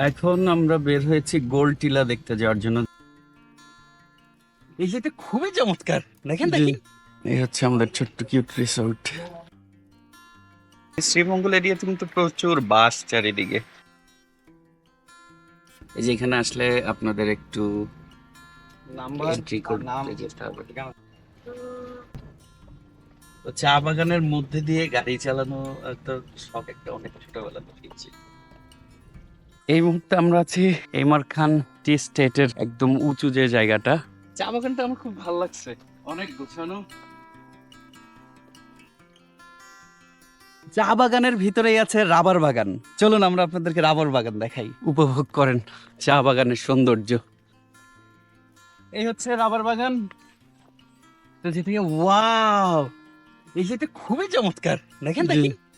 এখন আমরা বের হয়েছি গোল টিলা দেখতে যাওয়ার জন্য। এই যেটা খুবই চমৎকার দেখেন জি। দেখেন এই হচ্ছে আমাদের ছোট্ট কিউট রিসোর্ট শ্রীমঙ্গল এরিয়াতে কিন্তু প্রচুর বাস চারিদিকে। এই যে এখানে আসলে আপনাদের একটু নাম্বার চা বাগানের মধ্যে দিয়ে গাড়ি চালানো একটা শখ একটা অনেক ছোটবেলা শিখছি এই মুহূর্তে আমরা আছি এমআর খান টি স্টেটের একদম উঁচু যে জায়গাটা। চা বাগানটা আমার খুব ভালো লাগছে। অনেক গোছানো। চা বাগানের ভিতরেই আছে রাবার বাগান। চলুন আমরা আপনাদেরকে রাবার বাগান দেখাই। উপভোগ করেন চা বাগানের সৌন্দর্য। এই হচ্ছে রাবার বাগান। তো যেদিকে ওয়াও! এই যেটা খুবই চমৎকার। দেখেন জি। দেখেন।